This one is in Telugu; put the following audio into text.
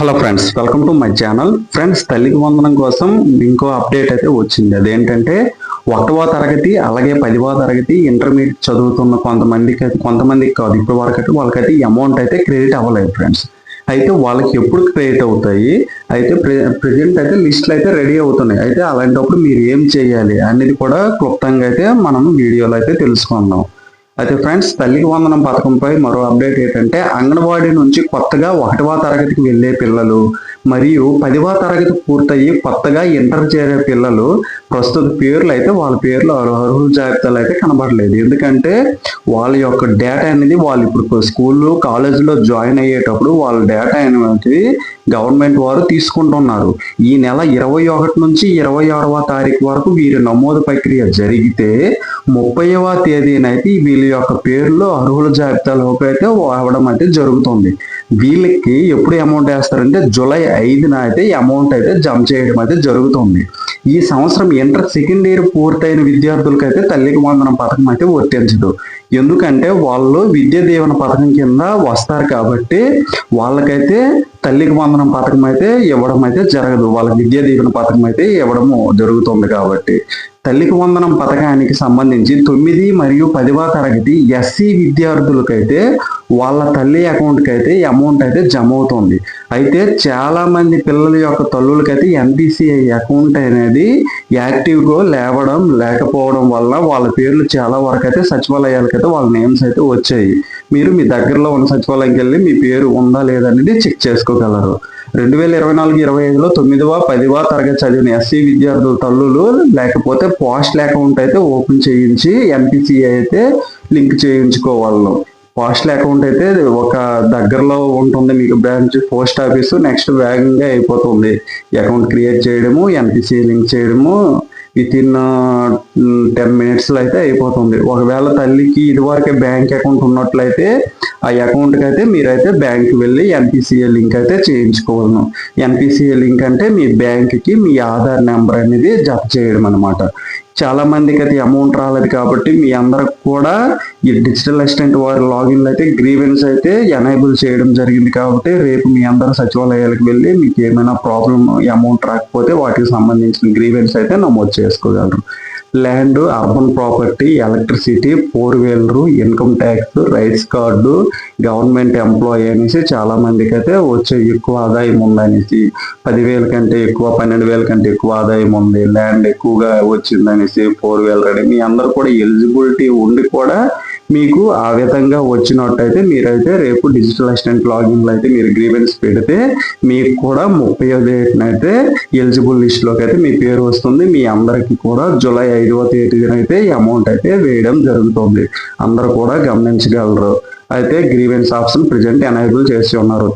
Hello friends welcome to my channel friends తల్లికి వందనం కోసం ఇంకో అప్డేట్ అయితే వచ్చింది. అదేంటంటే ఒకటవ తరగతి అలాగే పదివ తరగతి ఇంటర్మీడియట్ చదువుతున్న కొంతమందికి కొంతమందికి కాదు ఇప్పటి వరకు అయితే వాళ్ళకైతే అమౌంట్ అయితే క్రెడిట్ అవ్వలేదు ఫ్రెండ్స్ అయితే వాళ్ళకి ఎప్పుడు క్రెడిట్ అవుతాయి? అయితే ప్రెజెంట్ అయితే లిస్టులు అయితే రెడీ అవుతున్నాయి. అయితే అలాంటప్పుడు మీరు ఏం చేయాలి అనేది కూడా క్లుప్తంగా అయితే మనం వీడియోలో అయితే తెలుసుకుందాం. అయితే ఫ్రెండ్స్ తల్లికి వందనం పథకంపై మరో అప్డేట్ ఏంటంటే అంగన్వాడీ నుంచి కొత్తగా ఒకటవ తరగతికి వెళ్ళే పిల్లలు మరియు పదివ తరగతి పూర్తయి కొత్తగా ఇంటర్ చేరే పిల్లలు ప్రస్తుత పేర్లు అయితే వాళ్ళ పేర్లు అర్హుల జాబితాలు అయితే కనబడలేదు. ఎందుకంటే వాళ్ళ యొక్క డేటా అనేది వాళ్ళు ఇప్పుడు స్కూల్లో కాలేజీలో జాయిన్ అయ్యేటప్పుడు వాళ్ళ డేటా అనేది గవర్నమెంట్ వారు తీసుకుంటున్నారు. ఈ నెల ఇరవై ఒకటి నుంచి ఇరవై ఆరవ తారీఖు వరకు వీరి నమోదు ప్రక్రియ జరిగితే ముప్పైవ తేదీనైతే వీళ్ళ యొక్క పేర్లు అర్హుల జాబితాలోకి అయితే అవడం అయితే జరుగుతుంది. వీళ్ళకి ఎప్పుడు అమౌంట్ వేస్తారంటే జూలై ఐదున అయితే అమౌంట్ అయితే జమ చేయడం అయితే జరుగుతుంది. ఈ సంవత్సరం ఇంటర్ సెకండ్ ఇయర్ పూర్తయిన విద్యార్థులకు అయితే తల్లికి వందనం పథకం అయితే వర్తించదు. ఎందుకంటే వాళ్ళు విద్యా దీవెన పథకం కింద వస్తారు కాబట్టి వాళ్ళకైతే తల్లికి వందనం పథకం అయితే ఇవ్వడం అయితే జరగదు. వాళ్ళకి విద్యా దీవెన పథకం అయితే ఇవ్వడము జరుగుతుంది కాబట్టి. తల్లికి వందనం పథకానికి సంబంధించి తొమ్మిది మరియు పదివ తరగతి ఎస్సీ విద్యార్థులకైతే వాళ్ళ తల్లి అకౌంట్కి అయితే అమౌంట్ అయితే జమ అవుతుంది. అయితే చాలా మంది పిల్లల యొక్క తల్లులకైతే ఎన్పిసిఐ అకౌంట్ అనేది యాక్టివ్గా లేవడం లేకపోవడం వల్ల వాళ్ళ పేర్లు చాలా వరకు అయితే సచివాలయాలకైతే వాళ్ళ నేమ్స్ అయితే వచ్చాయి. మీరు మీ దగ్గరలో ఉన్న సచివాలయంకి వెళ్ళి మీ పేరు ఉందా లేదా అనేది చెక్ చేసుకోగలరు. రెండు వేల ఇరవై నాలుగు ఇరవై ఐదులో తొమ్మిదవ పదివ తరగతి చదివిన ఎస్సీ విద్యార్థుల తల్లులు లేకపోతే పోస్టల్ అకౌంట్ అయితే ఓపెన్ చేయించి ఎన్పిసిఐ అయితే లింక్ చేయించుకోవాలను. పోస్టల్ అకౌంట్ అయితే ఒక దగ్గరలో ఉంటుంది మీకు బ్రాంచ్ పోస్ట్ ఆఫీస్. నెక్స్ట్ వేగంగా అయిపోతుంది. అకౌంట్ క్రియేట్ చేయడము ఎన్పిసి లింక్ చేయడము విత్ ఇన్ టెన్ మినిట్స్లో అయితే అయిపోతుంది. ఒకవేళ తల్లికి ఇదివరకే బ్యాంక్ అకౌంట్ ఉన్నట్లయితే ఆ అకౌంట్కి అయితే మీరైతే బ్యాంక్కి వెళ్ళి ఎన్పిసిఏ లింక్ అయితే చేయించుకోవాలను ఎన్పిసిఏ లింక్ అంటే మీ బ్యాంక్కి మీ ఆధార్ నెంబర్ అనేది జత చేయడం అనమాట చాలా మందికి అయితే అమౌంట్ రాలేదు కాబట్టి మీ అందరికి కూడా ఈ డిజిటల్ అసిస్టెంట్ వారి లాగిన్లు అయితే గ్రీవెన్స్ అయితే ఎనేబుల్ చేయడం జరిగింది కాబట్టి రేపు మీ అందరు సచివాలయాలకు వెళ్ళి మీకు ఏమైనా ప్రాబ్లం అమౌంట్ రాకపోతే వాటికి సంబంధించిన గ్రీవెన్స్ అయితే నమోదు చేసుకోగలరు. Land urban property electricity four wheeler income tax rights card government employee అనేసి చాలా మందికి అయితే వచ్చే ఎక్కువ ఆదాయం ఉందనేసి పదివేల కంటే ఎక్కువ పన్నెండు వేల కంటే ఎక్కువ ఆదాయం ఉంది. ల్యాండ్ ఎక్కువగా వచ్చిందనేసి ఫోర్ వీలర్ అని మీ అందరు కూడా ఎలిజిబిలిటీ ఉండి కూడా మీకు ఆ విధంగా వచ్చినట్టయితే మీరైతే రేపు డిజిటల్ అసిస్టెంట్ లాగిన్లో అయితే మీరు గ్రీవెన్స్ పెడితే మీకు కూడా ముప్పై అయితే ఎలిజిబుల్ లిస్ట్లోకి అయితే మీ పేరు వస్తుంది. మీ అందరికీ కూడా జూలై ఐదవ తేదీన అయితే అమౌంట్ అయితే వేయడం జరుగుతుంది. అందరూ కూడా గమనించగలరు. అయితే గ్రీవెన్స్ ఆప్షన్ ప్రెజెంట్ ఎనేబుల్ చేసి ఉన్నారు.